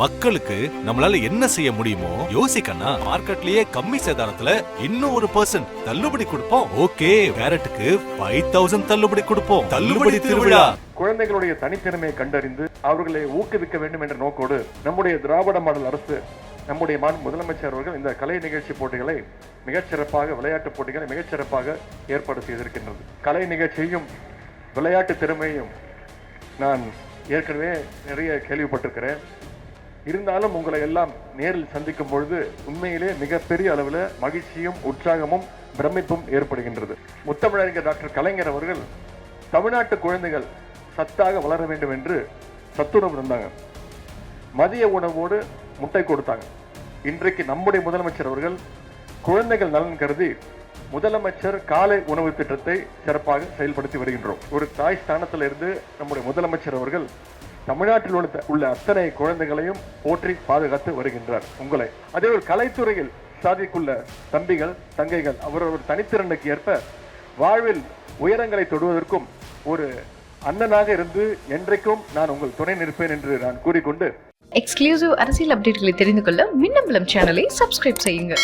மக்களுக்கு நம்மளால என்ன செய்ய முடியுமோ யோசிக்கண்ணா மார்க்கெட்லயே கம்மி சேதாரத்துல இன்னும் ஒரு பர்சன்ட் தள்ளுபடி கொடுப்போம். ஓகே கேரட்டுக்கு ஃபைவ் தௌசண்ட் தள்ளுபடி கொடுப்போம். தள்ளுபடி திருவிழா. குழந்தைகளுடைய தனித்திறமையை கண்டறிந்து அவர்களை ஊக்குவிக்க வேண்டும் என்ற நோக்கோடு நம்முடைய திராவிட மாடல் அரசு நம்முடைய மாநில முதலமைச்சர் அவர்கள் இந்த கலை நிகழ்ச்சி போட்டிகளை மிகச்சிறப்பாக விளையாட்டுப் போட்டிகளை மிகச்சிறப்பாக ஏற்பாடு செய்திருக்கின்றது. கலை நிகழ்ச்சியும் விளையாட்டு திறமையும் நான் ஏற்கனவே நிறைய கேள்விப்பட்டிருக்கிறேன். இருந்தாலும் உங்களை எல்லாம் நேரில் சந்திக்கும் பொழுது உண்மையிலே மிகப்பெரிய அளவில் மகிழ்ச்சியும் உற்சாகமும் பிரமிப்பும் ஏற்படுகின்றது. முத்தமிழறிஞர் டாக்டர் கலைஞர் அவர்கள் தமிழ்நாட்டு குழந்தைகள் சத்தாக வளர வேண்டும் என்று சத்துணவு இருந்தாங்க மதிய உணவோடு முட்டை கொடுத்தாங்க. இன்றைக்கு நம்முடைய முதலமைச்சர் அவர்கள் குழந்தைகள் நலன் கருதி முதலமைச்சர் காலை உணவு திட்டத்தை சிறப்பாக செயல்படுத்தி வருகின்றோம். ஒரு தாய் ஸ்தானத்திலிருந்து நம்முடைய முதலமைச்சர் அவர்கள் தமிழ்நாட்டில் உள்ள உள்ள அத்தனை குழந்தைகளையும் போற்றி பாதுகாத்து வருகின்றார் உங்களை. அதே ஒரு கலைத்துறையில் சாதிக்குள்ள தம்பிகள் தங்கைகள் அவரவர் தனித்திறனுக்கு ஏற்ப வாழ்வில் உயரங்களை தொடுவதற்கும் ஒரு அண்ணனாக இருந்து என்றைக்கும் நான் உங்கள் துணை நிற்பேன் என்று நான் கூறிக்கொண்டு எக்ஸ்க்ளூசிவ் அரசியல் அப்டேட்களை தெரிந்து கொள்ள மின்னம்பலம் சேனலை சப்ஸ்கிரைப் செய்யுங்க.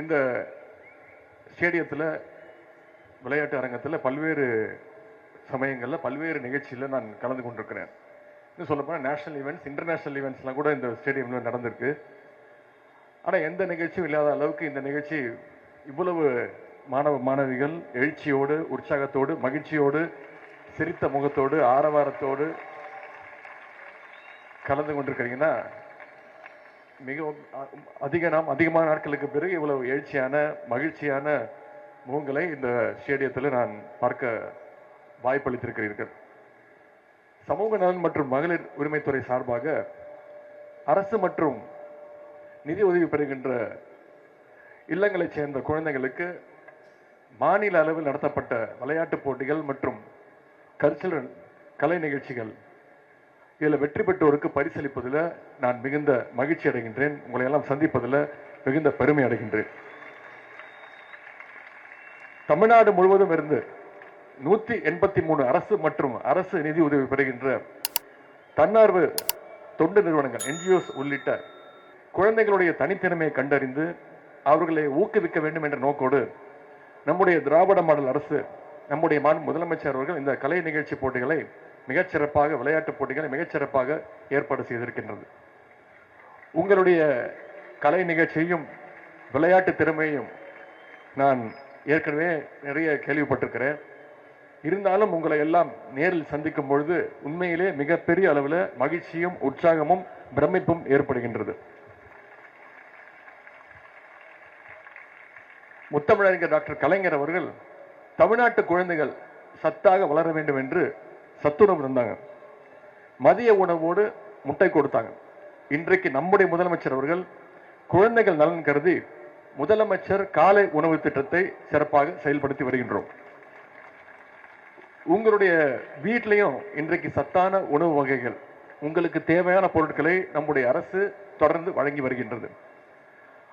இந்த ஸ்டேடியத்தில் விளையாட்டு அரங்கத்தில் பல்வேறு சமயங்களில் பல்வேறு நிகழ்ச்சியில் நான் கலந்து கொண்டிருக்கிறேன். இன்னும் சொல்லப்போனால் நேஷனல் ஈவெண்ட்ஸ் இன்டர்நேஷனல் ஈவெண்ட்ஸ்லாம் கூட இந்த ஸ்டேடியமில் நடந்திருக்கு. ஆனால் எந்த நிகழ்ச்சியும் இல்லாத அளவுக்கு இந்த நிகழ்ச்சி இவ்வளவு மாணவ மாணவிகள் எழுச்சியோடு உற்சாகத்தோடு மகிழ்ச்சியோடு சிரித்த முகத்தோடு ஆரவாரத்தோடு கலந்து கொண்டிருக்கிறீங்கன்னா மிகவும் அதிக நாம் அதிகமான நாட்களுக்கு பிறகு இவ்வளவு எழுச்சியான மகிழ்ச்சியான முகங்களை இந்த ஸ்டேடியத்தில் நான் பார்க்க வாய்ப்பளித்திருக்கிறீர்கள். சமூக நலன் மற்றும் மகளிர் உரிமைத்துறை சார்பாக அரசு மற்றும் நிதி உதவி பெறுகின்ற இல்லங்களைச் சேர்ந்த குழந்தைகளுக்கு மாநில அளவில் நடத்தப்பட்ட விளையாட்டுப் போட்டிகள் மற்றும் கல்ச்சுரல் கலை நிகழ்ச்சிகள். இதில் வெற்றி பெற்றோருக்கு பரிசளிப்பதில் நான் மிகுந்த மகிழ்ச்சி அடைகின்றேன். உங்களை எல்லாம் சந்திப்பதில் மிகுந்த பெருமை அடைகின்றேன். தமிழ்நாடு முழுவதும் இருந்து நூற்றி எண்பத்தி மூணு அரசு மற்றும் அரசு நிதி உதவி பெறுகின்ற தன்னார்வ தொண்டு நிறுவனங்கள் என்ஜிஓஸ் உள்ளிட்ட குழந்தைகளுடைய தனித்திறமையை கண்டறிந்து அவர்களை ஊக்குவிக்க வேண்டும் என்ற நோக்கோடு நம்முடைய திராவிட மாடல் அரசு நம்முடைய மாநில முதலமைச்சர் அவர்கள் இந்த கலை நிகழ்ச்சி போட்டிகளை மிகச்சிறப்பாக விளையாட்டுப் போட்டிகளை மிகச்சிறப்பாக ஏற்பாடு செய்திருக்கின்றது. உங்களுடைய கலை நிகழ்ச்சியையும் விளையாட்டு திறமையும் நான் ஏற்கனவே நிறைய கேள்விப்பட்டிருக்கிறேன். இருந்தாலும் உங்களை எல்லாம் நேரில் சந்திக்கும் பொழுது உண்மையிலே மிகப்பெரிய அளவில் மகிழ்ச்சியும் உற்சாகமும் பிரமிப்பும் ஏற்படுகின்றது. முத்தமிழறிஞர் டாக்டர் கலைஞர் அவர்கள் தமிழ்நாட்டு குழந்தைகள் சத்தாக வளர வேண்டும் என்று சத்துணவு இருந்தாங்க மதிய உணவோடு முட்டை கொடுத்தாங்க. இன்றைக்கு நம்முடைய முதலமைச்சர் அவர்கள் குழந்தைகள் நலன் கருதி முதலமைச்சர் காலை உணவு திட்டத்தை சிறப்பாக செயல்படுத்தி வருகின்றோம். உங்களுடைய வீட்லேயும் இன்றைக்கு சத்தான உணவு வகைகள் உங்களுக்கு தேவையான பொருட்களை நம்முடைய அரசு தொடர்ந்து வழங்கி வருகின்றது.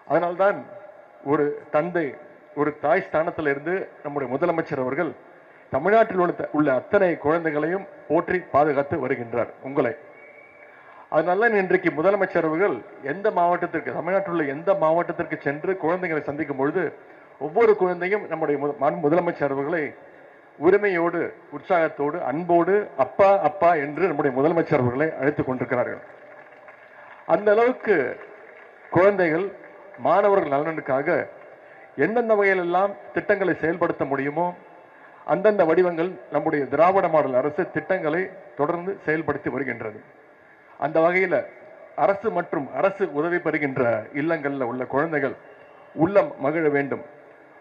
அதனால்தான் ஒரு தந்தை ஒரு தாய் ஸ்தானத்தில் இருந்து நம்முடைய முதலமைச்சர் அவர்கள் தமிழ்நாட்டில் உள்ள உள்ள அத்தனை குழந்தைகளையும் போற்றி பாதுகாத்து வருகின்றார் உங்களை. அதனால இன்றைக்கு முதலமைச்சர் அவர்கள் எந்த மாவட்டத்திற்கு தமிழ்நாட்டில் உள்ள எந்த மாவட்டத்திற்கு சென்று குழந்தைகளை சந்திக்கும் பொழுது ஒவ்வொரு குழந்தையும் நம்முடைய முதலமைச்சர் அவர்களை உரிமையோடு உற்சாகத்தோடு அன்போடு அப்பா அப்பா என்று நம்முடைய முதலமைச்சர் அவர்களை அழைத்துக் கொண்டிருக்கிறார்கள். அந்த அளவுக்கு குழந்தைகள் மாணவர்கள் நலனுக்காக எந்தெந்த வகையிலெல்லாம் திட்டங்களை செயல்படுத்த முடியுமோ அந்தந்த வடிவங்கள் நம்முடைய திராவிட மாடல் அரசு திட்டங்களை தொடர்ந்து செயல்படுத்தி வருகின்றது. அந்த வகையில் அரசு மற்றும் அரசு உதவி பெறுகின்ற இல்லங்களில் உள்ள குழந்தைகள் உள்ளம் மகிழ வேண்டும்.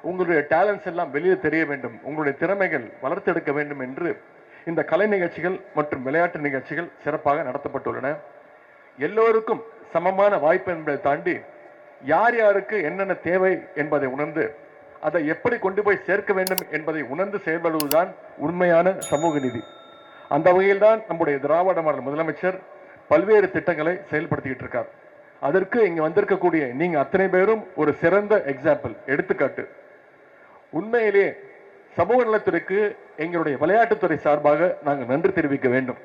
உங்களுடைய டேலண்ட்ஸ் எல்லாம் வெளியே தெரிய வேண்டும். உங்களுடைய திறமைகள் வளர்த்தெடுக்க வேண்டும் என்று இந்த கலை நிகழ்ச்சிகள் மற்றும் விளையாட்டு நிகழ்ச்சிகள் சிறப்பாக நடத்தப்பட்டுள்ளன. எல்லோருக்கும் சமமான வாய்ப்பு என்பதை தாண்டி யார் யாருக்கு என்னென்ன தேவை என்பதை உணர்ந்து அதை எப்படி கொண்டு போய் சேர்க்க வேண்டும் என்பதை உணர்ந்து செயல்படுவதுதான் உண்மையான சமூக நீதி. அந்த வகையில்தான் நம்முடைய திராவிட மாடல் முதலமைச்சர் பல்வேறு திட்டங்களை செயல்படுத்திக்கிட்டு இருக்கார். அதற்கு இங்க வந்திருக்கக்கூடிய நீங்க அத்தனை பேரும் ஒரு சிறந்த எக்ஸாம்பிள் எடுத்துக்காட்டு. உண்மையிலேயே சமூக நலத்துறைக்கு எங்களுடைய விளையாட்டுத்துறை சார்பாக நாங்கள் நன்றி தெரிவிக்க வேண்டும்.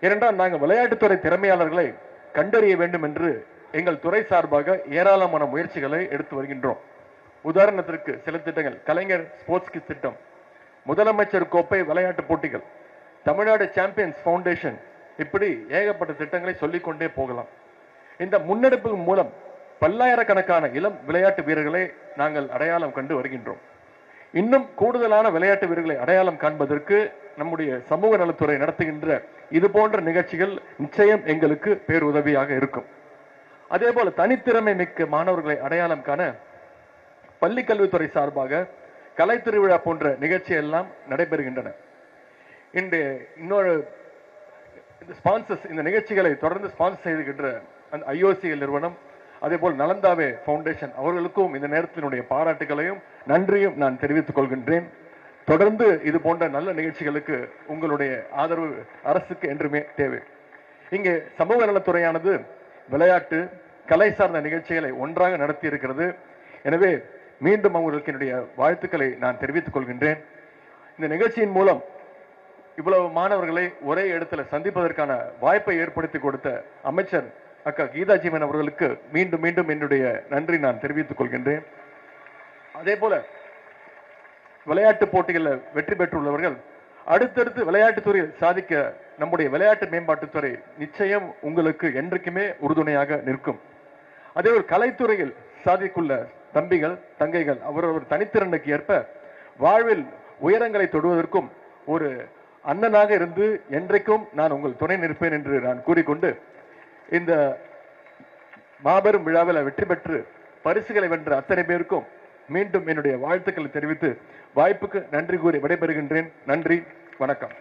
ஏனென்றால் நாங்கள் விளையாட்டுத்துறை திறமையாளர்களை கண்டறிய வேண்டும் என்று எங்கள் துறை சார்பாக ஏராளமான முயற்சிகளை எடுத்து வருகின்றோம். உதாரணத்திற்கு சில திட்டங்கள். கலைஞர் ஸ்போர்ட்ஸ் கிட் திட்டம். முதலமைச்சர் கோப்பை விளையாட்டு போட்டிகள். Tamil Nadu champions foundation. இப்படி ஏகப்பட்ட திட்டங்களை சொல்லிக்கொண்டே போகலாம். இந்த முன்னெடுப்பு மூலம் பல்லாயிரக்கணக்கான இளம் விளையாட்டு வீரர்களை நாங்கள் அடையாளம் கண்டு வருகின்றோம். இன்னும் கூடுதலான விளையாட்டு வீரர்களை அடையாளம் காண்பதற்கு நம்முடைய சமூக நலத்துறை நடத்துகின்ற இது போன்ற நிகழ்ச்சிகள் நிச்சயம் எங்களுக்கு பேருதவியாக இருக்கும். அதே போல தனித்திறமை மிக்க மாணவர்களை அடையாளம் காண பள்ளி கல்வித்துறை சார்பாக கலை திருவிழா போன்ற நிகழ்ச்சி எல்லாம் நடைபெறுகின்றன. இன்று இன்னொரு ஸ்பான்சர்ஸ் இந்த நிகழ்ச்சிகளை தொடர்ந்து ஸ்பான்சர் செய்துகின்ற அந்த ஐஓசிஎல் நிறுவனம் அதே போல் நலந்தாவே ஃபவுண்டேஷன் அவர்களுக்கும் இந்த நேரத்தினுடைய பாராட்டுகளையும் நன்றியும் நான் தெரிவித்துக் கொள்கின்றேன். தொடர்ந்து இது போன்ற நல்ல நிகழ்ச்சிகளுக்கு உங்களுடைய ஆதரவு அரசுக்கு என்றுமே தேவை. இங்கே சமூக நலத்துறையானது விளையாட்டு கலை சார்ந்த நிகழ்ச்சிகளை ஒன்றாக நடத்தி இருக்கிறது எனவே மீண்டும் அவங்களுக்கு என்னுடைய வாழ்த்துக்களை நான் தெரிவித்துக் கொள்கின்றேன். இந்த நிகழ்ச்சியின் மூலம் இவ்வளவு மாணவர்களை ஒரே இடத்துல சந்திப்பதற்கான வாய்ப்பை ஏற்படுத்தி கொடுத்த அமைச்சர் அக்கா கீதா ஜீவன் அவர்களுக்கு மீண்டும் மீண்டும் என்னுடைய நன்றி நான் தெரிவித்துக் கொள்கின்றேன். அதே போல விளையாட்டு போட்டிகளில் வெற்றி பெற்றுள்ளவர்கள் அடுத்தடுத்து விளையாட்டுத்துறையில் சாதிக்க நம்முடைய விளையாட்டு மேம்பாட்டுத்துறை நிச்சயம் உங்களுக்கு என்றைக்குமே உறுதுணையாக நிற்கும். அதே ஒரு கலைத்துறையில் சாதிக்குள்ள தம்பிகள் தங்கைகள் அவரவர் தனித்திறனுக்கு ஏற்ப வாழ்வில் உயரங்களை தொடுவதற்கும் ஒரு அண்ணனாக இருந்து என்றைக்கும் நான் உங்கள் துணை நிற்பேன் என்று நான் கூறிக்கொண்டு இந்த மாபெரும் விழாவில் வெற்றி பெற்று பரிசுகளை வென்ற அத்தனை பேருக்கும் மீண்டும் என்னுடைய வாழ்த்துக்களை தெரிவித்து வாய்ப்புக்கு நன்றி கூறி விடைபெறுகின்றேன். நன்றி வணக்கம்.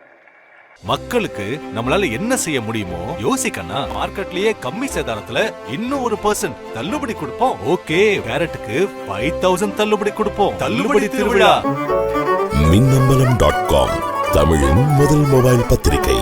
மக்களுக்கு நம்மளால என்ன செய்ய முடியுமோ யோசிக்கண்ணா மார்க்கெட்லயே கம்மி சேதாரத்துல இன்னும் ஒரு பர்சன்ட் தள்ளுபடி கொடுப்போம். ஓகே கேரட்டுக்கு ஃபைவ் தௌசண்ட் தள்ளுபடி கொடுப்போம். தள்ளுபடி திருவிழா. மின்னம்பலம் டாட் காம் தமிழின் முதல் மொபைல் பத்திரிகை.